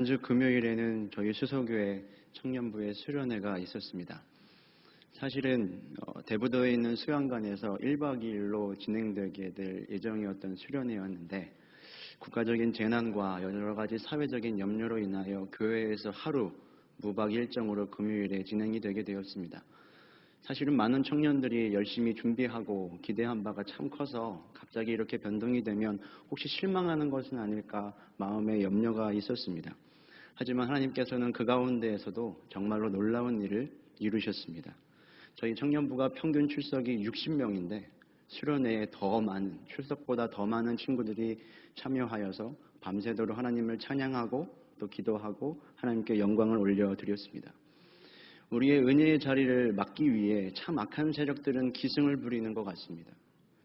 지난주 금요일에는 저희 수서교회 청년부의 수련회가 있었습니다. 사실은 어, 대부도에 있는 수양관에서 1박 2일로 진행되게 될 예정이었던 수련회였는데 국가적인 재난과 여러 가지 사회적인 염려로 인하여 교회에서 하루 무박 일정으로 금요일에 진행이 되게 되었습니다. 사실은 많은 청년들이 열심히 준비하고 기대한 바가 참 커서 갑자기 이렇게 변동이 되면 혹시 실망하는 것은 아닐까 마음에 염려가 있었습니다. 하지만 하나님께서는 그 가운데에서도 정말로 놀라운 일을 이루셨습니다. 저희 청년부가 평균 출석이 60명인데 수련회에 더 많은 출석보다 더 많은 친구들이 참여하여서 밤새도록 하나님을 찬양하고 또 기도하고 하나님께 영광을 올려드렸습니다. 우리의 은혜의 자리를 막기 위해 참 악한 세력들은 기승을 부리는 것 같습니다.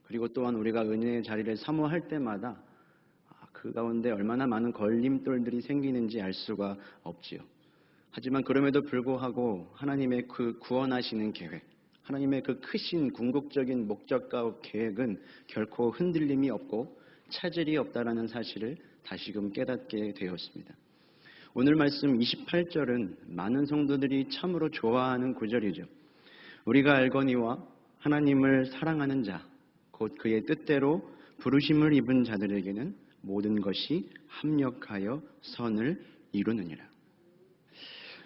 그리고 또한 우리가 은혜의 자리를 사모할 때마다 그 가운데 얼마나 많은 걸림돌들이 생기는지 알 수가 없지요. 하지만 그럼에도 불구하고 하나님의 그 구원하시는 계획, 하나님의 그 크신 궁극적인 목적과 계획은 결코 흔들림이 없고 차질이 없다라는 사실을 다시금 깨닫게 되었습니다. 오늘 말씀 28절은 많은 성도들이 참으로 좋아하는 구절이죠. 우리가 알거니와 하나님을 사랑하는 자, 곧 그의 뜻대로 부르심을 입은 자들에게는 모든 것이 합력하여 선을 이루느니라.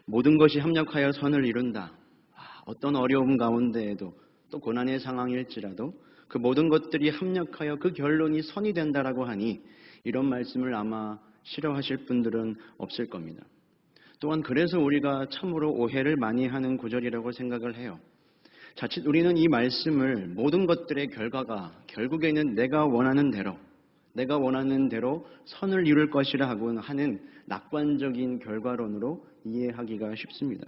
모든 것이 합력하여 선을 이룬다. 아, 어떤 어려움 가운데에도 또 고난의 상황일지라도 그 모든 것들이 합력하여 그 결론이 선이 된다라고 하니 이런 말씀을 아마 싫어하실 분들은 없을 겁니다. 또한 그래서 우리가 참으로 오해를 많이 하는 구절이라고 생각을 해요. 자칫 우리는 이 말씀을 모든 것들의 결과가 결국에는 내가 원하는 대로 내가 원하는 대로 선을 이룰 것이라 하곤 하는 낙관적인 결과론으로 이해하기가 쉽습니다.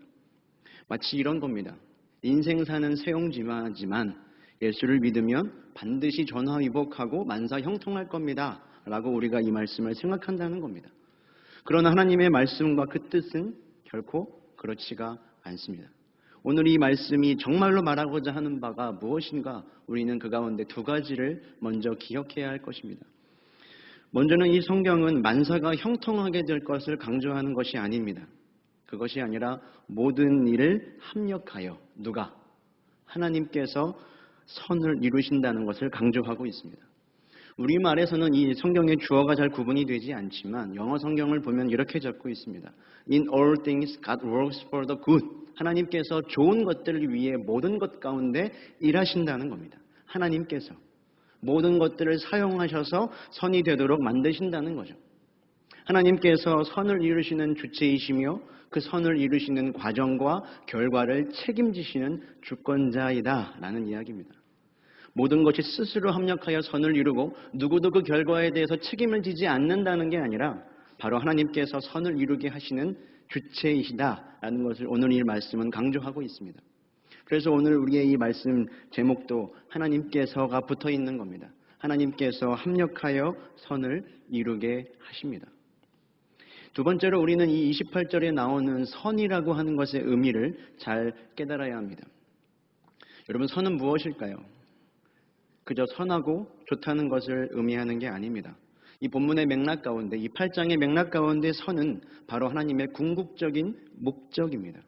마치 이런 겁니다. 인생 사는 세용지마지만 예수를 믿으면 반드시 전화위복하고 만사 형통할 겁니다. 라고 우리가 이 말씀을 생각한다는 겁니다. 그러나 하나님의 말씀과 그 뜻은 결코 그렇지가 않습니다. 오늘 이 말씀이 정말로 말하고자 하는 바가 무엇인가 우리는 그 가운데 두 가지를 먼저 기억해야 할 것입니다. 먼저는 이 성경은 만사가 형통하게 될 것을 강조하는 것이 아닙니다. 그것이 아니라 모든 일을 합력하여 누가 하나님께서 선을 이루신다는 것을 강조하고 있습니다. 우리말에서는 이 성경의 주어가 잘 구분이 되지 않지만 영어 성경을 보면 이렇게 적고 있습니다. In all things God works for the good. 하나님께서 좋은 것들을 위해 모든 것 가운데 일하신다는 겁니다. 하나님께서 모든 것들을 사용하셔서 선이 되도록 만드신다는 거죠. 하나님께서 선을 이루시는 주체이시며 그 선을 이루시는 과정과 결과를 책임지시는 주권자이다 라는 이야기입니다. 모든 것이 스스로 합력하여 선을 이루고 누구도 그 결과에 대해서 책임을 지지 않는다는 게 아니라 바로 하나님께서 선을 이루게 하시는 주체이시다라는 것을 오늘 이 말씀은 강조하고 있습니다. 그래서 오늘 우리의 이 말씀 제목도 하나님께서가 붙어 있는 겁니다. 하나님께서 합력하여 선을 이루게 하십니다. 두 번째로 우리는 이 28절에 나오는 선이라고 하는 것의 의미를 잘 깨달아야 합니다. 여러분, 선은 무엇일까요? 그저 선하고 좋다는 것을 의미하는 게 아닙니다. 이 본문의 맥락 가운데, 이 8장의 맥락 가운데 선은 바로 하나님의 궁극적인 목적입니다.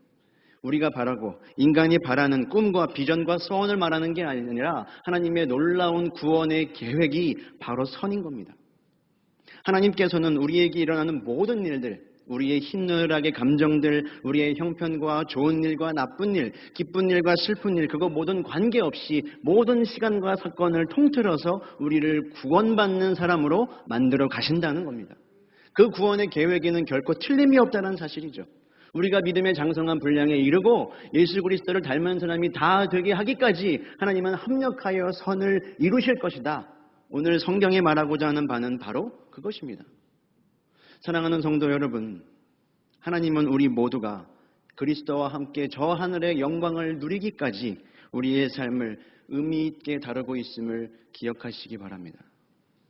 우리가 바라고 인간이 바라는 꿈과 비전과 소원을 말하는 게 아니라 하나님의 놀라운 구원의 계획이 바로 선인 겁니다. 하나님께서는 우리에게 일어나는 모든 일들, 우리의 힘늘하게 감정들, 우리의 형편과 좋은 일과 나쁜 일, 기쁜 일과 슬픈 일, 그거 모든 관계없이 모든 시간과 사건을 통틀어서 우리를 구원받는 사람으로 만들어 가신다는 겁니다. 그 구원의 계획에는 결코 틀림이 없다는 사실이죠. 우리가 믿음의 장성한 분량에 이르고 예수 그리스도를 닮은 사람이 다 되게 하기까지 하나님은 합력하여 선을 이루실 것이다. 오늘 성경에 말하고자 하는 바는 바로 그것입니다. 사랑하는 성도 여러분, 하나님은 우리 모두가 그리스도와 함께 저 하늘의 영광을 누리기까지 우리의 삶을 의미 있게 다루고 있음을 기억하시기 바랍니다.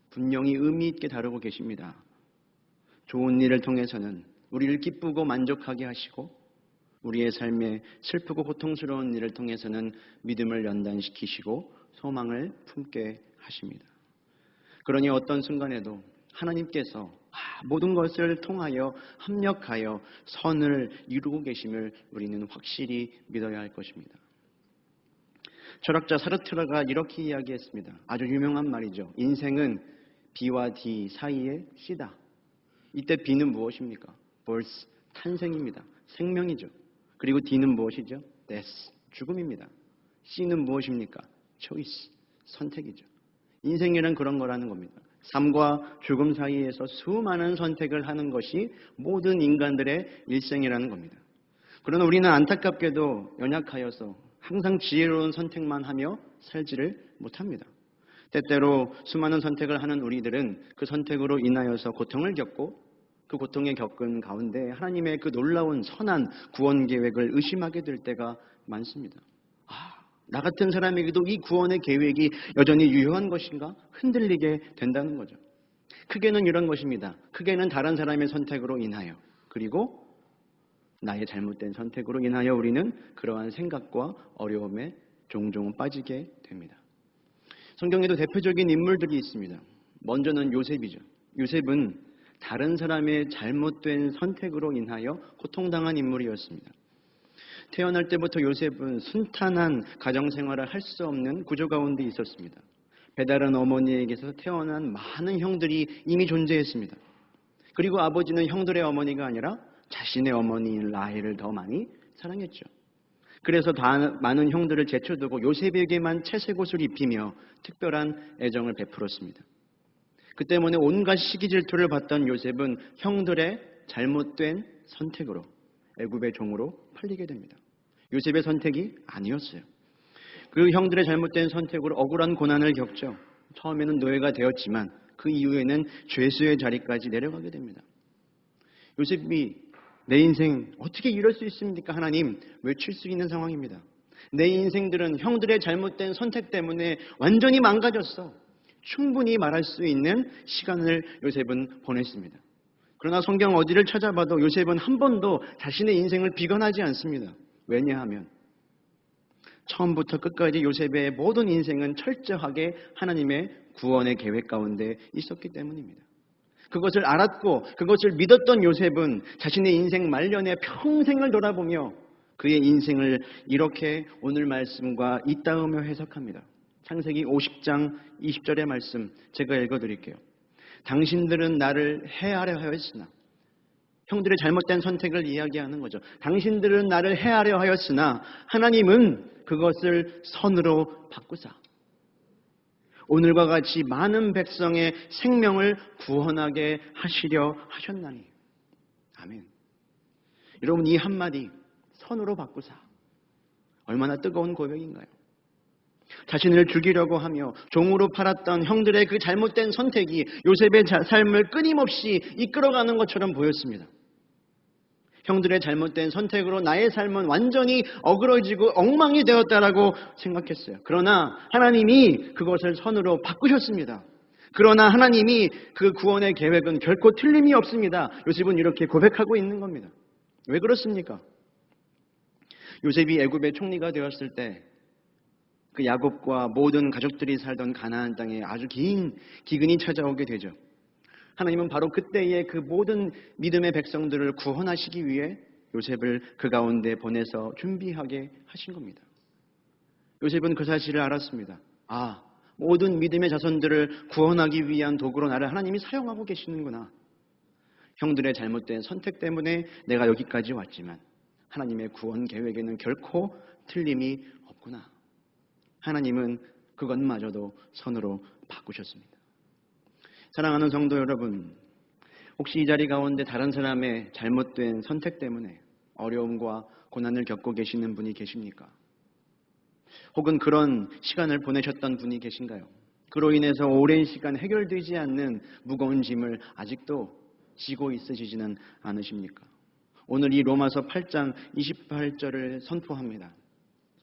분명히 의미 있게 다루고 계십니다. 좋은 일을 통해서는 우리를 기쁘고 만족하게 하시고 우리의 삶에 슬프고 고통스러운 일을 통해서는 믿음을 연단시키시고 소망을 품게 하십니다. 그러니 어떤 순간에도 하나님께서 아, 모든 것을 통하여 합력하여 선을 이루고 계심을 우리는 확실히 믿어야 할 것입니다. 철학자 사르트라가 이렇게 이야기했습니다. 아주 유명한 말이죠. 인생은 B와 D 사이의 C다. 이때 B는 무엇입니까? Birth, 탄생입니다. 생명이죠. 그리고 D는 무엇이죠? death, 죽음입니다. C는 무엇입니까? choice, 선택이죠. 인생이란 그런 거라는 겁니다. 삶과 죽음 사이에서 수많은 선택을 하는 것이 모든 인간들의 일생이라는 겁니다. 그러나 우리는 안타깝게도 연약하여서 항상 지혜로운 선택만 하며 살지를 못합니다. 때때로 수많은 선택을 하는 우리들은 그 선택으로 인하여서 고통을 겪고 그 고통에 겪은 가운데 하나님의 그 놀라운 선한 구원 계획을 의심하게 될 때가 많습니다. 아, 나 같은 사람에게도 이 구원의 계획이 여전히 유효한 것인가? 흔들리게 된다는 거죠. 크게는 이런 것입니다. 크게는 다른 사람의 선택으로 인하여 그리고 나의 잘못된 선택으로 인하여 우리는 그러한 생각과 어려움에 종종 빠지게 됩니다. 성경에도 대표적인 인물들이 있습니다. 먼저는 요셉이죠. 요셉은 다른 사람의 잘못된 선택으로 인하여 고통당한 인물이었습니다. 태어날 때부터 요셉은 순탄한 가정 생활을 할 수 없는 구조 가운데 있었습니다. 배다른 어머니에게서 태어난 많은 형들이 이미 존재했습니다. 그리고 아버지는 형들의 어머니가 아니라 자신의 어머니인 라헬을 더 많이 사랑했죠. 그래서 다 많은 형들을 제쳐두고 요셉에게만 채색 옷을 입히며 특별한 애정을 베풀었습니다. 그 때문에 온갖 시기 질투를 받던 요셉은 형들의 잘못된 선택으로 애굽의 종으로 팔리게 됩니다. 요셉의 선택이 아니었어요. 그 형들의 잘못된 선택으로 억울한 고난을 겪죠. 처음에는 노예가 되었지만 그 이후에는 죄수의 자리까지 내려가게 됩니다. 요셉이 내 인생 어떻게 이럴 수 있습니까? 하나님 외칠 수 있는 상황입니다. 내 인생들은 형들의 잘못된 선택 때문에 완전히 망가졌어. 충분히 말할 수 있는 시간을 요셉은 보냈습니다. 그러나 성경 어디를 찾아봐도 요셉은 한 번도 자신의 인생을 비관하지 않습니다. 왜냐하면 처음부터 끝까지 요셉의 모든 인생은 철저하게 하나님의 구원의 계획 가운데 있었기 때문입니다. 그것을 알았고 그것을 믿었던 요셉은 자신의 인생 말년에 평생을 돌아보며 그의 인생을 이렇게 오늘 말씀과 이 따으며 해석합니다. 창세기 50장 20절의 말씀 제가 읽어드릴게요. 당신들은 나를 해하려 하였으나 형들의 잘못된 선택을 이야기하는 거죠. 당신들은 나를 해하려 하였으나 하나님은 그것을 선으로 바꾸사. 오늘과 같이 많은 백성의 생명을 구원하게 하시려 하셨나니. 아멘. 여러분, 이 한마디, 선으로 바꾸사. 얼마나 뜨거운 고백인가요? 자신을 죽이려고 하며 종으로 팔았던 형들의 그 잘못된 선택이 요셉의 삶을 끊임없이 이끌어가는 것처럼 보였습니다. 형들의 잘못된 선택으로 나의 삶은 완전히 어그러지고 엉망이 되었다라고 생각했어요. 그러나 하나님이 그것을 선으로 바꾸셨습니다. 그러나 하나님이 그 구원의 계획은 결코 틀림이 없습니다. 요셉은 이렇게 고백하고 있는 겁니다. 왜 그렇습니까? 요셉이 애굽의 총리가 되었을 때 그 야곱과 모든 가족들이 살던 가나안 땅에 아주 긴 기근이 찾아오게 되죠. 하나님은 바로 그때에 그 모든 믿음의 백성들을 구원하시기 위해 요셉을 그 가운데 보내서 준비하게 하신 겁니다. 요셉은 그 사실을 알았습니다. 아, 모든 믿음의 자손들을 구원하기 위한 도구로 나를 하나님이 사용하고 계시는구나. 형들의 잘못된 선택 때문에 내가 여기까지 왔지만 하나님의 구원 계획에는 결코 틀림이 없구나. 하나님은 그것마저도 선으로 바꾸셨습니다. 사랑하는 성도 여러분, 혹시 이 자리 가운데 다른 사람의 잘못된 선택 때문에 어려움과 고난을 겪고 계시는 분이 계십니까? 혹은 그런 시간을 보내셨던 분이 계신가요? 그로 인해서 오랜 시간 해결되지 않는 무거운 짐을 아직도 지고 있으시지는 않으십니까? 오늘 이 로마서 8장 28절을 선포합니다.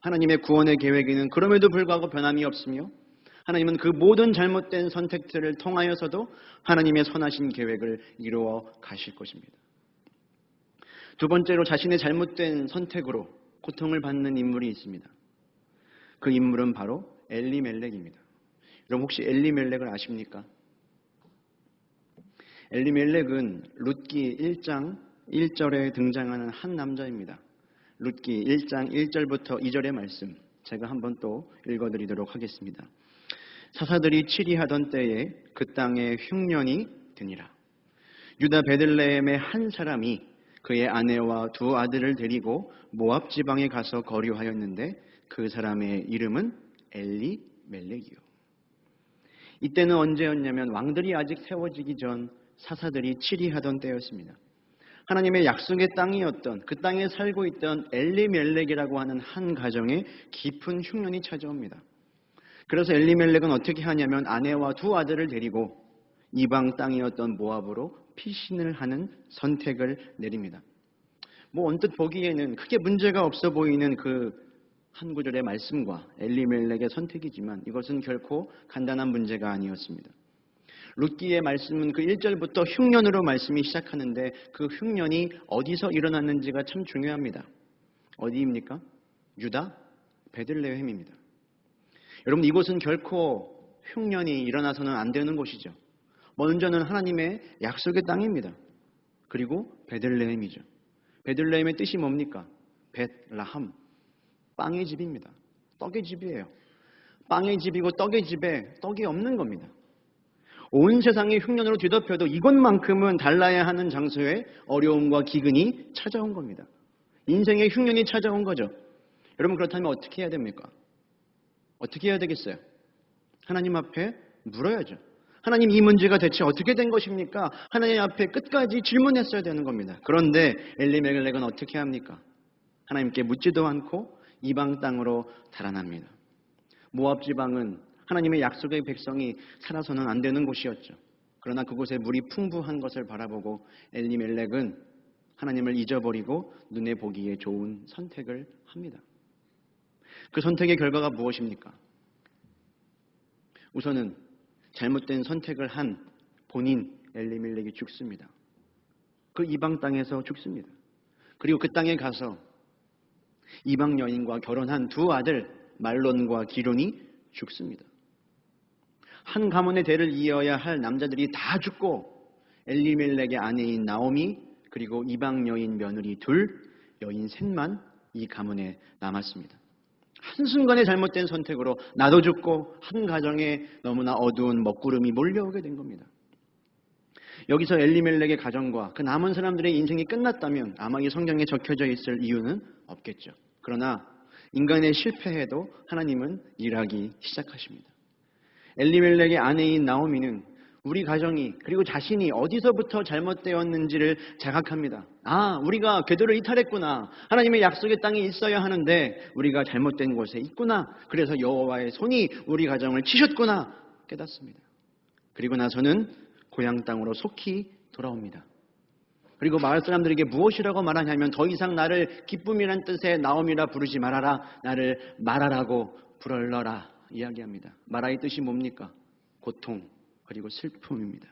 하나님의 구원의 계획에는 그럼에도 불구하고 변함이 없으며 하나님은 그 모든 잘못된 선택들을 통하여서도 하나님의 선하신 계획을 이루어 가실 것입니다. 두 번째로 자신의 잘못된 선택으로 고통을 받는 인물이 있습니다. 그 인물은 바로 엘리멜렉입니다. 여러분 혹시 엘리멜렉을 아십니까? 엘리멜렉은 룻기 1장 1절에 등장하는 한 남자입니다. 룻기 1장 1절부터 2절의 말씀 제가 한번 또 읽어드리도록 하겠습니다. 사사들이 치리하던 때에 그 땅에 흉년이 드니라. 유다 베들레헴의 한 사람이 그의 아내와 두 아들을 데리고 모압 지방에 가서 거류하였는데 그 사람의 이름은 엘리 멜렉이요. 이때는 언제였냐면 왕들이 아직 세워지기 전 사사들이 치리하던 때였습니다. 하나님의 약속의 땅이었던 그 땅에 살고 있던 엘리멜렉이라고 하는 한 가정에 깊은 흉년이 찾아옵니다. 그래서 엘리멜렉은 어떻게 하냐면 아내와 두 아들을 데리고 이방 땅이었던 모압으로 피신을 하는 선택을 내립니다. 뭐 언뜻 보기에는 크게 문제가 없어 보이는 그 한 구절의 말씀과 엘리멜렉의 선택이지만 이것은 결코 간단한 문제가 아니었습니다. 룻기의 말씀은 그 1절부터 흉년으로 말씀이 시작하는데 그 흉년이 어디서 일어났는지가 참 중요합니다. 어디입니까? 유다 베들레헴입니다. 여러분 이곳은 결코 흉년이 일어나서는 안 되는 곳이죠. 먼저는 하나님의 약속의 땅입니다. 그리고 베들레헴이죠. 베들레헴의 뜻이 뭡니까? 벳라함. 빵의 집입니다. 떡의 집이에요. 빵의 집이고 떡의 집에 떡이 없는 겁니다. 온 세상이 흉년으로 뒤덮여도 이것만큼은 달라야 하는 장소에 어려움과 기근이 찾아온 겁니다. 인생의 흉년이 찾아온 거죠. 여러분 그렇다면 어떻게 해야 됩니까? 어떻게 해야 되겠어요? 하나님 앞에 물어야죠. 하나님 이 문제가 대체 어떻게 된 것입니까? 하나님 앞에 끝까지 질문했어야 되는 겁니다. 그런데 엘리멜렉은 어떻게 합니까? 하나님께 묻지도 않고 이방 땅으로 달아납니다. 모압 지방은 하나님의 약속의 백성이 살아서는 안 되는 곳이었죠. 그러나 그곳에 물이 풍부한 것을 바라보고 엘리멜렉은 하나님을 잊어버리고 눈에 보기에 좋은 선택을 합니다. 그 선택의 결과가 무엇입니까? 우선은 잘못된 선택을 한 본인 엘리멜렉이 죽습니다. 그 이방 땅에서 죽습니다. 그리고 그 땅에 가서 이방 여인과 결혼한 두 아들 말론과 기론이 죽습니다. 한 가문의 대를 이어야 할 남자들이 다 죽고 엘리멜렉의 아내인 나오미 그리고 이방 여인 며느리 둘 여인 셋만 이 가문에 남았습니다. 한순간에 잘못된 선택으로 나도 죽고 한 가정에 너무나 어두운 먹구름이 몰려오게 된 겁니다. 여기서 엘리멜렉의 가정과 그 남은 사람들의 인생이 끝났다면 아마 이 성경에 적혀져 있을 이유는 없겠죠. 그러나 인간의 실패해도 하나님은 일하기 시작하십니다. 엘리멜렉의 아내인 나오미는 우리 가정이 그리고 자신이 어디서부터 잘못되었는지를 자각합니다. 아, 우리가 궤도를 이탈했구나. 하나님의 약속의 땅에 있어야 하는데 우리가 잘못된 곳에 있구나. 그래서 여호와의 손이 우리 가정을 치셨구나 깨닫습니다. 그리고 나서는 고향 땅으로 속히 돌아옵니다. 그리고 마을 사람들에게 무엇이라고 말하냐면 더 이상 나를 기쁨이란 뜻의 나옴이라 부르지 말아라. 나를 말하라고 부르러라 이야기합니다. 말아의 뜻이 뭡니까? 고통 그리고 슬픔입니다.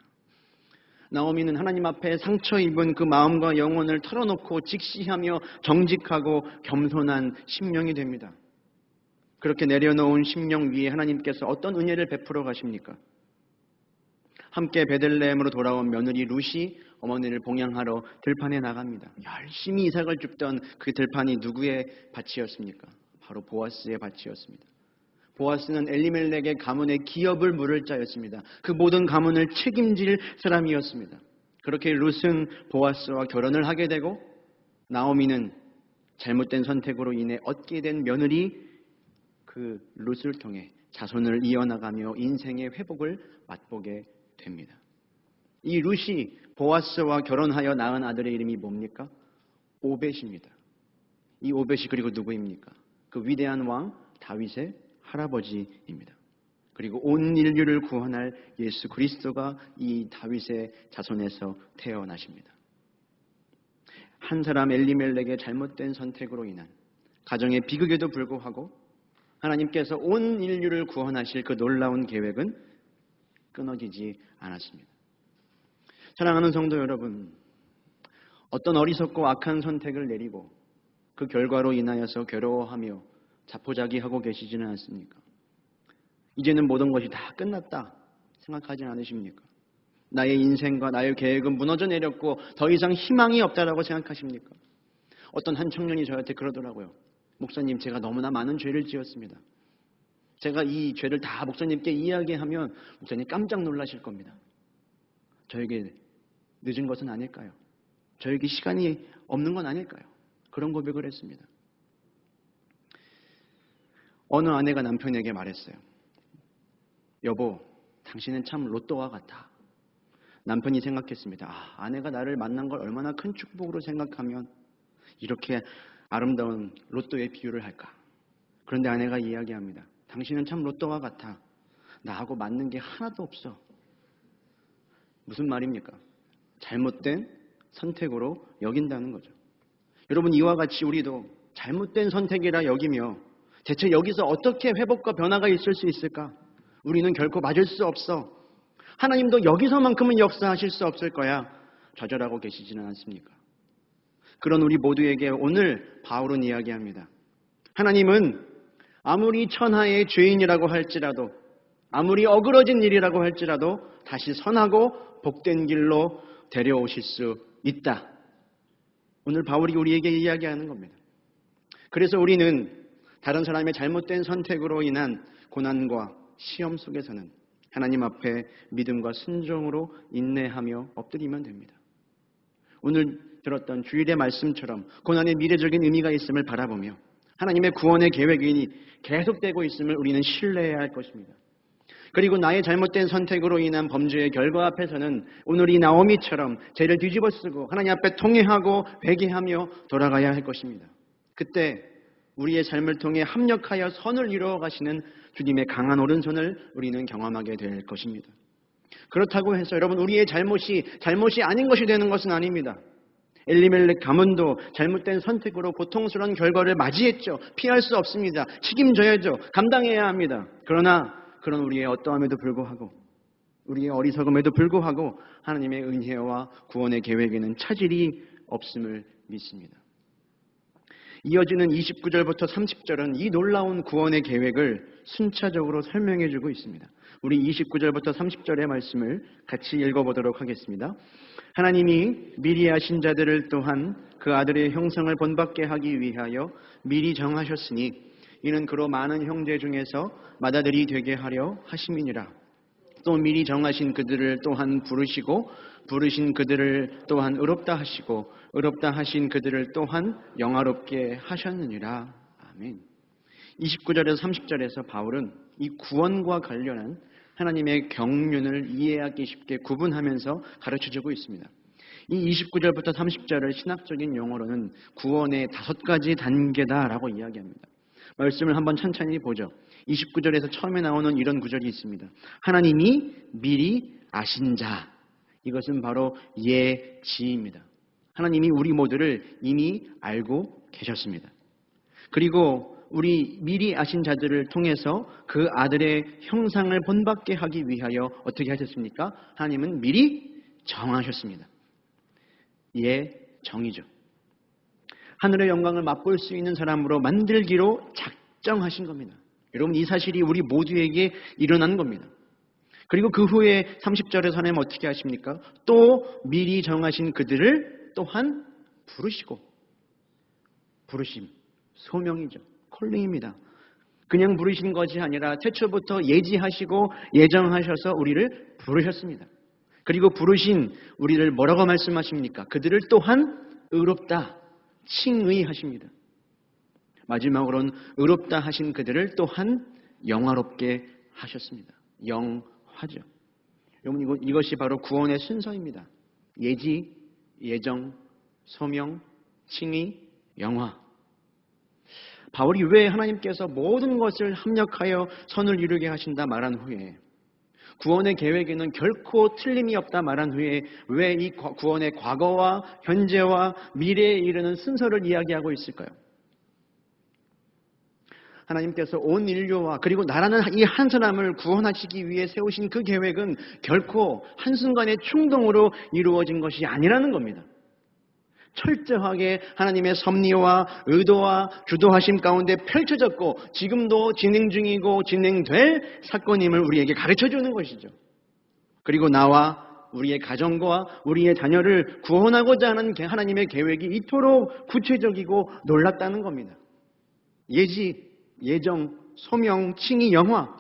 나오미는 하나님 앞에 상처 입은 그 마음과 영혼을 털어놓고 직시하며 정직하고 겸손한 심령이 됩니다. 그렇게 내려놓은 심령 위에 하나님께서 어떤 은혜를 베풀어 가십니까? 함께 베들레헴으로 돌아온 며느리 루시 어머니를 봉양하러 들판에 나갑니다. 열심히 이삭을 줍던 그 들판이 누구의 밭이었습니까? 바로 보아스의 밭이었습니다. 보아스는 엘리멜렉의 가문의 기업을 물을 자였습니다. 그 모든 가문을 책임질 사람이었습니다. 그렇게 룻은 보아스와 결혼을 하게 되고 나오미는 잘못된 선택으로 인해 얻게 된 며느리 그 룻을 통해 자손을 이어나가며 인생의 회복을 맛보게 됩니다. 이 룻이 보아스와 결혼하여 낳은 아들의 이름이 뭡니까? 오벳입니다. 이 오벳이 그리고 누구입니까? 그 위대한 왕 다윗의 할아버지입니다. 그리고 온 인류를 구원할 예수 그리스도가 이 다윗의 자손에서 태어나십니다. 한 사람 엘리멜렉의 잘못된 선택으로 인한 가정의 비극에도 불구하고 하나님께서 온 인류를 구원하실 그 놀라운 계획은 끊어지지 않았습니다. 사랑하는 성도 여러분, 어떤 어리석고 악한 선택을 내리고 그 결과로 인하여서 괴로워하며 자포자기하고 계시지는 않습니까? 이제는 모든 것이 다 끝났다 생각하지 않으십니까? 나의 인생과 나의 계획은 무너져 내렸고 더 이상 희망이 없다라고 생각하십니까? 어떤 한 청년이 저한테 그러더라고요. 목사님, 제가 너무나 많은 죄를 지었습니다. 제가 이 죄를 다 목사님께 이야기하면 목사님 깜짝 놀라실 겁니다. 저에게 늦은 것은 아닐까요? 저에게 시간이 없는 건 아닐까요? 그런 고백을 했습니다. 어느 아내가 남편에게 말했어요. 여보, 당신은 참 로또와 같아. 남편이 생각했습니다. 아, 아내가 나를 만난 걸 얼마나 큰 축복으로 생각하면 이렇게 아름다운 로또의 비유를 할까? 그런데 아내가 이야기합니다. 당신은 참 로또와 같아. 나하고 맞는 게 하나도 없어. 무슨 말입니까? 잘못된 선택으로 여긴다는 거죠. 여러분, 이와 같이 우리도 잘못된 선택이라 여기며 대체 여기서 어떻게 회복과 변화가 있을 수 있을까? 우리는 결코 맞을 수 없어. 하나님도 여기서만큼은 역사하실 수 없을 거야. 좌절하고 계시지는 않습니까? 그런 우리 모두에게 오늘 바울은 이야기합니다. 하나님은 아무리 천하의 죄인이라고 할지라도 아무리 어그러진 일이라고 할지라도 다시 선하고 복된 길로 데려오실 수 있다. 오늘 바울이 우리에게 이야기하는 겁니다. 그래서 우리는 다른 사람의 잘못된 선택으로 인한 고난과 시험 속에서는 하나님 앞에 믿음과 순종으로 인내하며 엎드리면 됩니다. 오늘 들었던 주일의 말씀처럼 고난의 미래적인 의미가 있음을 바라보며 하나님의 구원의 계획이 계속되고 있음을 우리는 신뢰해야 할 것입니다. 그리고 나의 잘못된 선택으로 인한 범죄의 결과 앞에서는 오늘 이 나오미처럼 죄를 뒤집어 쓰고 하나님 앞에 통회하고 회개하며 돌아가야 할 것입니다. 그때 우리의 삶을 통해 합력하여 선을 이루어 가시는 주님의 강한 오른손을 우리는 경험하게 될 것입니다. 그렇다고 해서 여러분 우리의 잘못이 잘못이 아닌 것이 되는 것은 아닙니다. 엘리멜렉 가문도 잘못된 선택으로 고통스러운 결과를 맞이했죠. 피할 수 없습니다. 책임져야죠. 감당해야 합니다. 그러나 그런 우리의 어떠함에도 불구하고 우리의 어리석음에도 불구하고 하나님의 은혜와 구원의 계획에는 차질이 없음을 믿습니다. 이어지는 29절부터 30절은 이 놀라운 구원의 계획을 순차적으로 설명해 주고 있습니다. 우리 29절부터 30절의 말씀을 같이 읽어보도록 하겠습니다. 하나님이 미리 하신 자들을 또한 그 아들의 형성을 본받게 하기 위하여 미리 정하셨으니 이는 그로 많은 형제 중에서 마다들이 되게 하려 하심이니라. 또 미리 정하신 그들을 또한 부르시고 부르신 그들을 또한 의롭다 하시고 의롭다 하신 그들을 또한 영화롭게 하셨느니라. 아멘. 29절에서 30절에서 바울은 이 구원과 관련한 하나님의 경륜을 이해하기 쉽게 구분하면서 가르쳐 주고 있습니다. 이 29절부터 30절을 신학적인 용어로는 구원의 다섯 가지 단계다라고 이야기합니다. 말씀을 한번 천천히 보죠. 29절에서 처음에 나오는 이런 구절이 있습니다. 하나님이 미리 아신 자. 이것은 바로 예지입니다. 하나님이 우리 모두를 이미 알고 계셨습니다. 그리고 우리 미리 아신 자들을 통해서 그 아들의 형상을 본받게 하기 위하여 어떻게 하셨습니까? 하나님은 미리 정하셨습니다. 예, 정이죠. 하늘의 영광을 맛볼 수 있는 사람으로 만들기로 작정하신 겁니다. 여러분 이 사실이 우리 모두에게 일어난 겁니다. 그리고 그 후에 30절에 하나님 어떻게 하십니까? 또 미리 정하신 그들을 또한 부르시고 부르심 소명이죠. 콜링입니다. 그냥 부르신 것이 아니라 최초부터 예지하시고 예정하셔서 우리를 부르셨습니다. 그리고 부르신 우리를 뭐라고 말씀하십니까? 그들을 또한 의롭다 칭의하십니다. 마지막으로는 의롭다 하신 그들을 또한 영화롭게 하셨습니다. 영 화죠. 여러분 이것이 바로 구원의 순서입니다. 예지, 예정, 소명, 칭의, 영화. 바울이 왜 하나님께서 모든 것을 합력하여 선을 이루게 하신다 말한 후에 구원의 계획에는 결코 틀림이 없다 말한 후에 왜 이 구원의 과거와 현재와 미래에 이르는 순서를 이야기하고 있을까요? 하나님께서 온 인류와 그리고 나라는 이 한 사람을 구원하시기 위해 세우신 그 계획은 결코 한순간의 충동으로 이루어진 것이 아니라는 겁니다. 철저하게 하나님의 섭리와 의도와 주도하심 가운데 펼쳐졌고 지금도 진행 중이고 진행될 사건임을 우리에게 가르쳐 주는 것이죠. 그리고 나와 우리의 가정과 우리의 자녀를 구원하고자 하는 하나님의 계획이 이토록 구체적이고 놀랍다는 겁니다. 예지, 예정, 소명, 칭의, 영화.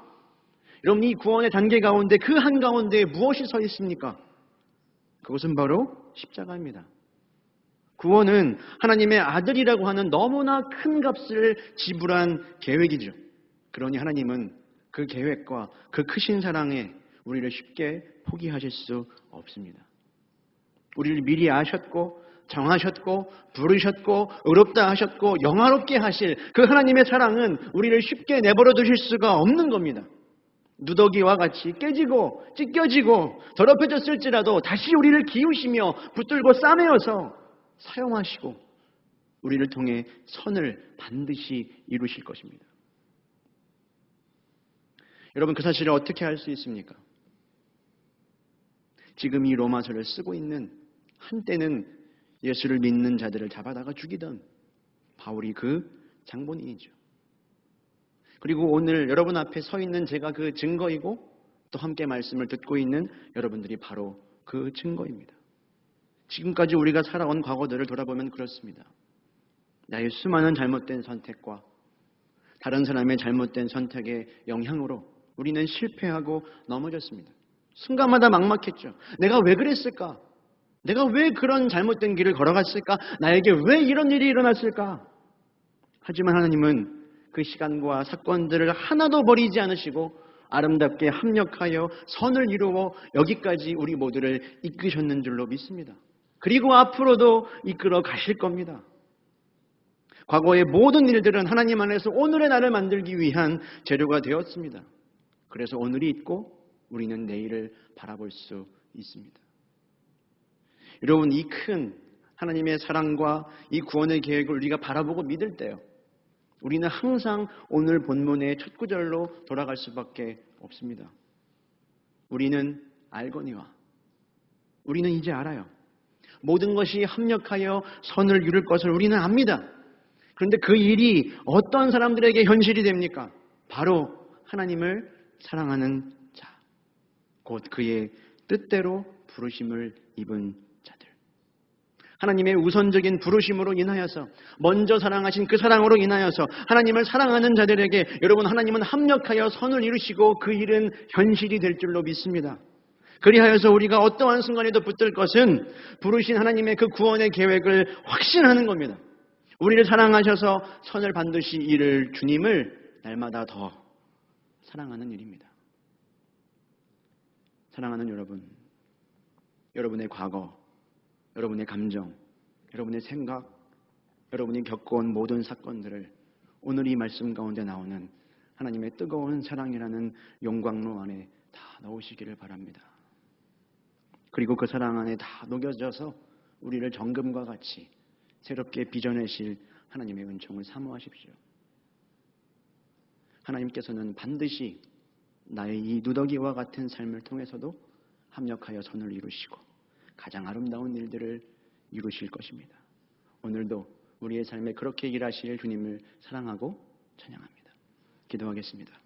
여러분 이 구원의 단계 가운데 그 한가운데 무엇이 서 있습니까? 그것은 바로 십자가입니다. 구원은 하나님의 아들이라고 하는 너무나 큰 값을 지불한 계획이죠. 그러니 하나님은 그 계획과 그 크신 사랑에 우리를 쉽게 포기하실 수 없습니다. 우리를 미리 아셨고 정하셨고 부르셨고 의롭다 하셨고 영화롭게 하실 그 하나님의 사랑은 우리를 쉽게 내버려 두실 수가 없는 겁니다. 누더기와 같이 깨지고 찢겨지고 더럽혀졌을지라도 다시 우리를 기우시며 붙들고 싸매어서 사용하시고 우리를 통해 선을 반드시 이루실 것입니다. 여러분 그 사실을 어떻게 알 수 있습니까? 지금 이 로마서를 쓰고 있는 한때는 예수를 믿는 자들을 잡아다가 죽이던 바울이 그 장본인이죠. 그리고 오늘 여러분 앞에 서 있는 제가 그 증거이고 또 함께 말씀을 듣고 있는 여러분들이 바로 그 증거입니다. 지금까지 우리가 살아온 과거들을 돌아보면 그렇습니다. 나의 수많은 잘못된 선택과 다른 사람의 잘못된 선택의 영향으로 우리는 실패하고 넘어졌습니다. 순간마다 막막했죠. 내가 왜 그랬을까? 내가 왜 그런 잘못된 길을 걸어갔을까? 나에게 왜 이런 일이 일어났을까? 하지만 하나님은 그 시간과 사건들을 하나도 버리지 않으시고 아름답게 합력하여 선을 이루어 여기까지 우리 모두를 이끄셨는 줄로 믿습니다. 그리고 앞으로도 이끌어 가실 겁니다. 과거의 모든 일들은 하나님 안에서 오늘의 나를 만들기 위한 재료가 되었습니다. 그래서 오늘이 있고 우리는 내일을 바라볼 수 있습니다. 여러분, 이 큰 하나님의 사랑과 이 구원의 계획을 우리가 바라보고 믿을 때요. 우리는 항상 오늘 본문의 첫 구절로 돌아갈 수밖에 없습니다. 우리는 알거니와 우리는 이제 알아요. 모든 것이 합력하여 선을 이룰 것을 우리는 압니다. 그런데 그 일이 어떤 사람들에게 현실이 됩니까? 바로 하나님을 사랑하는 자, 곧 그의 뜻대로 부르심을 입은. 하나님의 우선적인 부르심으로 인하여서 먼저 사랑하신 그 사랑으로 인하여서 하나님을 사랑하는 자들에게 여러분 하나님은 합력하여 선을 이루시고 그 일은 현실이 될 줄로 믿습니다. 그리하여서 우리가 어떠한 순간에도 붙들 것은 부르신 하나님의 그 구원의 계획을 확신하는 겁니다. 우리를 사랑하셔서 선을 반드시 이룰 주님을 날마다 더 사랑하는 일입니다. 사랑하는 여러분, 여러분의 과거, 여러분의 감정, 여러분의 생각, 여러분이 겪어온 모든 사건들을 오늘 이 말씀 가운데 나오는 하나님의 뜨거운 사랑이라는 용광로 안에 다 넣으시기를 바랍니다. 그리고 그 사랑 안에 다 녹여져서 우리를 정금과 같이 새롭게 빚어내실 하나님의 은총을 사모하십시오. 하나님께서는 반드시 나의 이 누더기와 같은 삶을 통해서도 합력하여 선을 이루시고 가장 아름다운 일들을 이루실 것입니다. 오늘도 우리의 삶에 그렇게 일하실 주님을 사랑하고 찬양합니다. 기도하겠습니다.